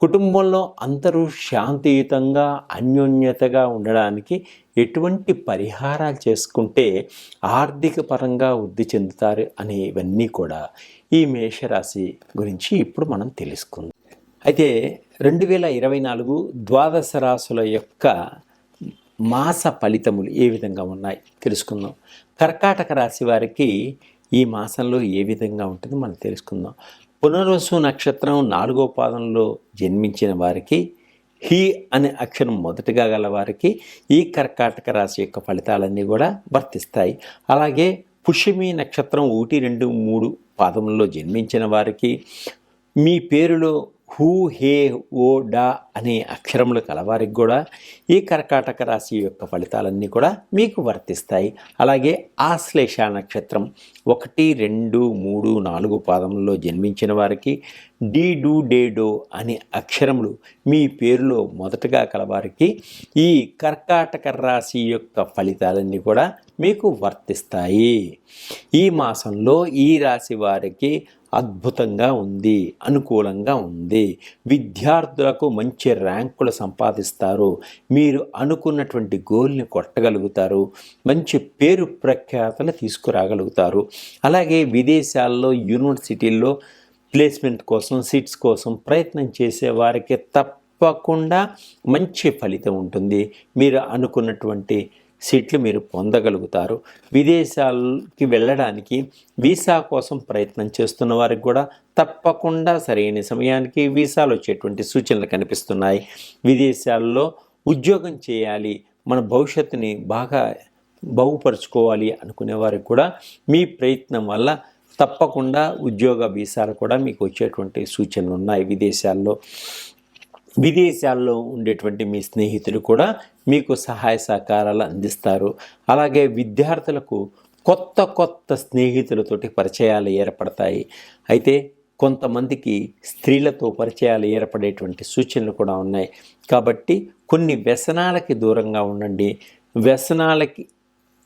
కుటుంబంలో అందరూ శాంతియుతంగా అన్యోన్యతగా ఉండడానికి ఎటువంటి పరిహారాలు చేసుకుంటే ఆర్థిక పరంగా వృద్ధి చెందుతారు అనేవన్నీ కూడా ఈ మేషరాశి గురించి ఇప్పుడు మనం తెలుసుకుందాం. అయితే రెండు వేల ఇరవై నాలుగు ద్వాదశ రాశుల యొక్క మాస ఫలితములు ఏ విధంగా ఉన్నాయి? తెలుసుకుందాం. కర్కాటక రాశి వారికి ఈ మాసంలో ఏ విధంగా ఉంటుందో? మనం తెలుసుకుందాం. పునర్వసు నక్షత్రం నాలుగో పాదంలో జన్మించిన వారికి హీ అనే అక్షరం మొదటగా గల వారికి ఈ కర్కాటక రాశి యొక్క ఫలితాలన్నీ కూడా వర్తిస్తాయి. అలాగే పుష్యమి నక్షత్రం ఒకటి రెండు మూడు పాదంలో జన్మించిన వారికి మీ పేరులో హూ హే ఓ డా అనే అక్షరములు కలవారికి కూడా ఈ కర్కాటక రాశి యొక్క ఫలితాలన్నీ కూడా మీకు వర్తిస్తాయి. అలాగే ఆశ్లేష నక్షత్రం ఒకటి రెండు మూడు నాలుగు పాదములలో జన్మించిన వారికి డీ డూ డే డో అనే అక్షరములు మీ పేరులో మొదటగా కలవారికి ఈ కర్కాటక రాశి యొక్క ఫలితాలన్నీ కూడా మీకు వర్తిస్తాయి. ఈ మాసంలో ఈ రాశి వారికి అద్భుతంగా ఉంది అనుకూలంగా ఉంది. విద్యార్థులకు మంచి ర్యాంకులు సంపాదిస్తారు. మీరు అనుకున్నటువంటి గోల్ని కొట్టగలుగుతారు. మంచి పేరు ప్రఖ్యాతలు తీసుకురాగలుగుతారు. అలాగే విదేశాల్లో యూనివర్సిటీల్లో ప్లేస్మెంట్ కోసం సీట్స్ కోసం ప్రయత్నం చేసే వారికి తప్పకుండా మంచి ఫలితం ఉంటుంది. మీరు అనుకున్నటువంటి సీట్లు మీరు పొందగలుగుతారు. విదేశాలకి వెళ్ళడానికి వీసా కోసం ప్రయత్నం చేస్తున్న వారికి కూడా తప్పకుండా సరైన సమయానికి వీసాలు వచ్చేటువంటి సూచనలు కనిపిస్తున్నాయి. విదేశాల్లో ఉద్యోగం చేయాలి మన భవిష్యత్తుని బాగా బాగుపరుచుకోవాలి అనుకునే వారికి కూడా మీ ప్రయత్నం వల్ల తప్పకుండా ఉద్యోగ వీసాలు కూడా మీకు వచ్చేటువంటి సూచనలు ఉన్నాయి విదేశాల్లో. విదేశాల్లో ఉండేటువంటి మీ స్నేహితులు కూడా మీకు సహాయ సహకారాలు అందిస్తారు. అలాగే విద్యార్థులకు కొత్త కొత్త స్నేహితులతోటి పరిచయాలు ఏర్పడతాయి. అయితే కొంతమందికి స్త్రీలతో పరిచయాలు ఏర్పడేటువంటి సూచనలు కూడా ఉన్నాయి. కాబట్టి కొన్ని వ్యసనాలకి దూరంగా ఉండండి. వ్యసనాలకి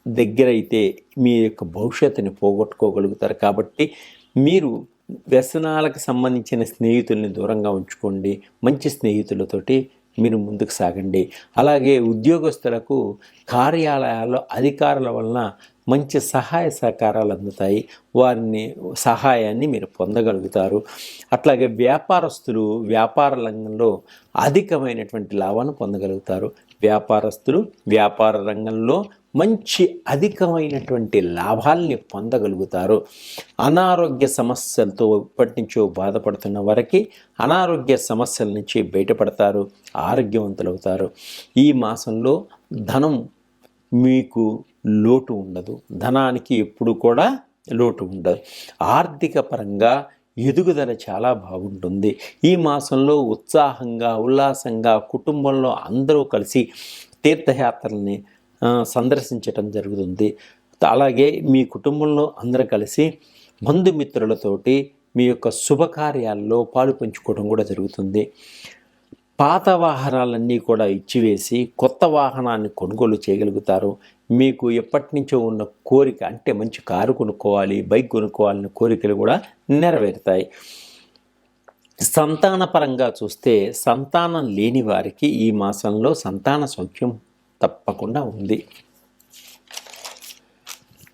దగ్గర అయితే మీ యొక్క భవిష్యత్తుని పోగొట్టుకోగలుగుతారు. కాబట్టి మీరు వ్యసనాలకు సంబంధించిన స్నేహితుల్ని దూరంగా ఉంచుకోండి. మంచి స్నేహితులతోటి మీరు ముందుకు సాగండి. అలాగే ఉద్యోగస్తులకు కార్యాలయాల్లో అధికారుల వలన మంచి సహాయ సహకారాలు అందుతాయి. వారిని సహాయాన్ని మీరు పొందగలుగుతారు. అట్లాగే వ్యాపారస్తులు వ్యాపార రంగంలో అధికమైనటువంటి లాభాన్ని పొందగలుగుతారు. వ్యాపారస్తులు వ్యాపార రంగంలో మంచి అధికమైనటువంటి లాభాల్ని పొందగలుగుతారు. అనారోగ్య సమస్యలతో ఇప్పటి నుంచో బాధపడుతున్న వారికి అనారోగ్య సమస్యల నుంచి బయటపడతారు ఆరోగ్యవంతులవుతారు. ఈ మాసంలో ధనం మీకు లోటు ఉండదు. ధనానికి ఎప్పుడు కూడా లోటు ఉండదు. ఆర్థిక పరంగా ఎదుగుదల చాలా బాగుంటుంది. ఈ మాసంలో ఉత్సాహంగా ఉల్లాసంగా కుటుంబంలో అందరూ కలిసి తీర్థయాత్రల్ని సందర్శించటం జరుగుతుంది. అలాగే మీ కుటుంబంలో అందరూ కలిసి బంధుమిత్రులతోటి మీ యొక్క శుభకార్యాల్లో పాలు పంచుకోవడం కూడా జరుగుతుంది. పాత వాహనాలన్నీ కూడా ఇచ్చివేసి కొత్త వాహనాన్ని కొనుగోలు చేయగలుగుతారు. మీకు ఎప్పటి నుంచో ఉన్న కోరిక అంటే మంచి కారు కొనుక్కోవాలి బైక్ కొనుక్కోవాలనే కోరికలు కూడా నెరవేరుతాయి. సంతాన పరంగా చూస్తే సంతానం లేని వారికి ఈ మాసంలో సంతాన సౌఖ్యం తప్పకుండా ఉంది.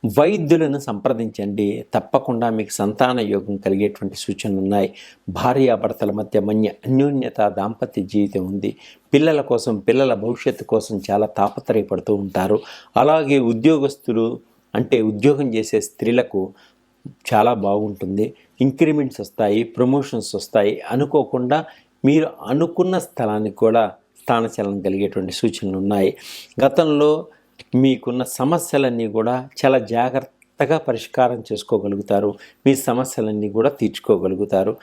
వైద్యులను సంప్రదించండి. తప్పకుండా మీకు సంతాన యోగం కలిగేటువంటి సూచనలు ఉన్నాయి. భార్యాభర్తల మధ్య మన్య అన్యోన్యత దాంపత్య జీవితం ఉంది. పిల్లల కోసం పిల్లల భవిష్యత్తు కోసం చాలా తాపత్రయపడుతూ ఉంటారు. అలాగే ఉద్యోగస్తులు అంటే ఉద్యోగం చేసే స్త్రీలకు చాలా బాగుంటుంది. ఇంక్రిమెంట్స్ వస్తాయి ప్రమోషన్స్ వస్తాయి. అనుకోకుండా మీరు అనుకున్న స్థలానికి కూడా స్థానచలనం కలిగేటువంటి సూచనలు ఉన్నాయి. గతంలో మీకున్న సమస్యలన్నీ కూడా చాలా జాగ్రత్తగా పరిష్కారం చేసుకోగలుగుతారు. మీ సమస్యలన్నీ కూడా తీర్చుకోగలుగుతారు.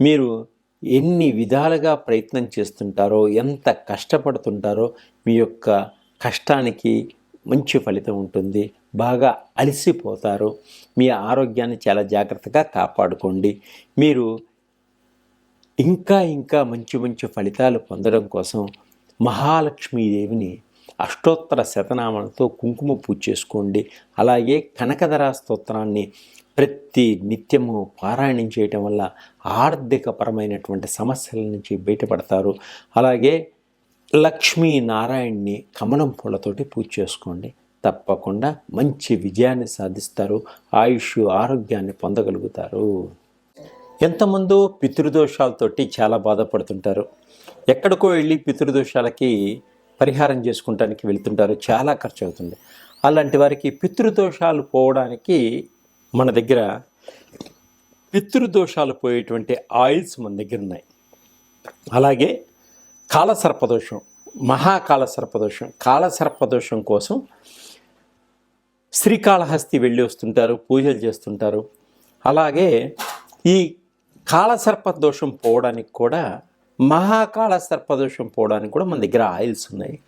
మీరు ఎన్ని విధాలుగా ప్రయత్నం చేస్తుంటారో ఎంత కష్టపడుతుంటారో మీ యొక్క కష్టానికి మంచి ఫలితం ఉంటుంది. బాగా అలసిపోతారు. మీ ఆరోగ్యాన్ని చాలా జాగ్రత్తగా కాపాడుకోండి. మీరు ఇంకా ఇంకా మంచి మంచి ఫలితాలు పొందడం కోసం మహాలక్ష్మీదేవిని అష్టోత్తర శతనామాలతో కుంకుమ పూజ చేసుకోండి. అలాగే కనకధర స్తోత్రాన్ని ప్రతి నిత్యము పారాయణం చేయటం వల్ల ఆర్థికపరమైనటువంటి సమస్యల నుంచి బయటపడతారు. అలాగే లక్ష్మీ నారాయణ్ణి కమలం పూలతోటి పూజ చేసుకోండి. తప్పకుండా మంచి విజయాన్ని సాధిస్తారు. ఆయుష్ ఆరోగ్యాన్ని పొందగలుగుతారు. ఎంతమందో పితృదోషాలతోటి చాలా బాధపడుతుంటారు. ఎక్కడికో వెళ్ళి పితృదోషాలకి పరిహారం చేసుకుంటానికి వెళ్తుంటారు చాలా ఖర్చు అవుతుంది అలాంటి వారికి పితృదోషాలు పోవడానికి మన దగ్గర పితృదోషాలు పోయేటువంటి ఆయిల్స్ మన దగ్గర ఉన్నాయి. అలాగే కాలసర్పదోషం మహాకాల సర్పదోషం కాలసర్పదోషం కోసం శ్రీకాళహస్తి వెళ్ళి వస్తుంటారు పూజలు చేస్తుంటారు. అలాగే ఈ కాలసర్ప దోషం పోవడానికి కూడా మహాకాళ సర్పదోషం పోవడానికి కూడా మన దగ్గర ఆయిల్స్ ఉన్నాయి.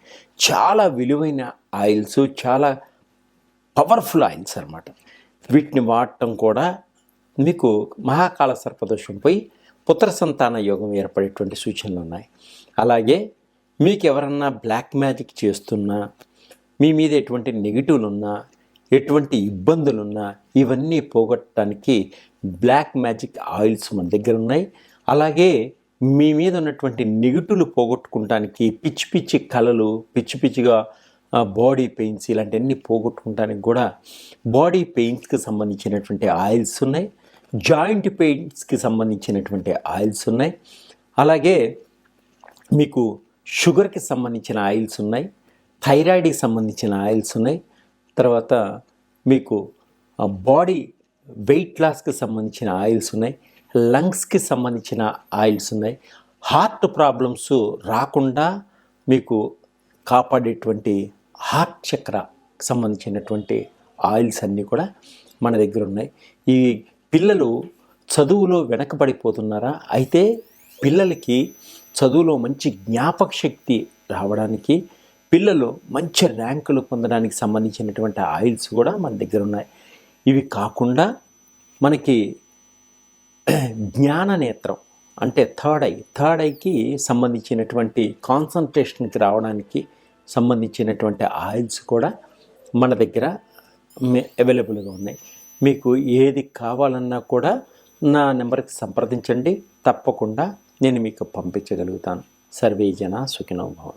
చాలా విలువైన ఆయిల్స్ చాలా పవర్ఫుల్ ఆయిల్స్ అనమాట వీటిని వాడటం కూడా మీకు మహాకాల సర్పదోషం పోయి పుత్ర సంతాన యోగం ఏర్పడేటువంటి సూచనలు ఉన్నాయి. అలాగే మీకు ఎవరన్నా బ్లాక్ మ్యాజిక్ చేస్తున్నా మీ మీద ఎటువంటి నెగిటివ్లు ఉన్నా ఎటువంటి ఇబ్బందులున్నా ఇవన్నీ పోగొట్టడానికి బ్లాక్ మ్యాజిక్ ఆయిల్స్ మన దగ్గర ఉన్నాయి. అలాగే మీ మీద ఉన్నటువంటి నిగుటులు పోగొట్టుకుంటానికి పిచ్చి పిచ్చి కళలు పిచ్చి పిచ్చిగా బాడీ పెయిన్స్ ఇలాంటివన్నీ పోగొట్టుకుంటానికి కూడా బాడీ పెయిన్స్కి సంబంధించినటువంటి ఆయిల్స్ ఉన్నాయి. జాయింట్ పెయిన్స్కి సంబంధించినటువంటి ఆయిల్స్ ఉన్నాయి. అలాగే మీకు షుగర్కి సంబంధించిన ఆయిల్స్ ఉన్నాయి. థైరాయిడ్కి సంబంధించిన ఆయిల్స్ ఉన్నాయి. తర్వాత మీకు బాడీ వెయిట్ లాస్కి సంబంధించిన ఆయిల్స్ ఉన్నాయి. లంగ్స్కి సంబంధించిన ఆయిల్స్ ఉన్నాయి. హార్ట్ ప్రాబ్లమ్స్ రాకుండా మీకు కాపాడేటువంటి హార్ట్ చక్ర సంబంధించినటువంటి ఆయిల్స్ అన్నీ కూడా మన దగ్గర ఉన్నాయి. ఈ పిల్లలు చదువులో వెనకబడిపోతున్నారా? అయితే పిల్లలకి చదువులో మంచి జ్ఞాపక శక్తి రావడానికి పిల్లలు మంచి ర్యాంకులు పొందడానికి సంబంధించినటువంటి ఆయిల్స్ కూడా మన దగ్గర ఉన్నాయి. ఇవి కాకుండా మనకి జ్ఞాన నేత్రం అంటే థర్డ్ ఐ. థర్డ్ ఐకి సంబంధించినటువంటి కాన్సన్ట్రేషన్కి రావడానికి సంబంధించినటువంటి ఆయిల్స్ కూడా మన దగ్గర అవైలబుల్గా ఉన్నాయి. మీకు ఏది కావాలన్నా కూడా నా నెంబర్కి సంప్రదించండి. తప్పకుండా నేను మీకు పంపించగలుగుతాను. సర్వే జన సుఖినో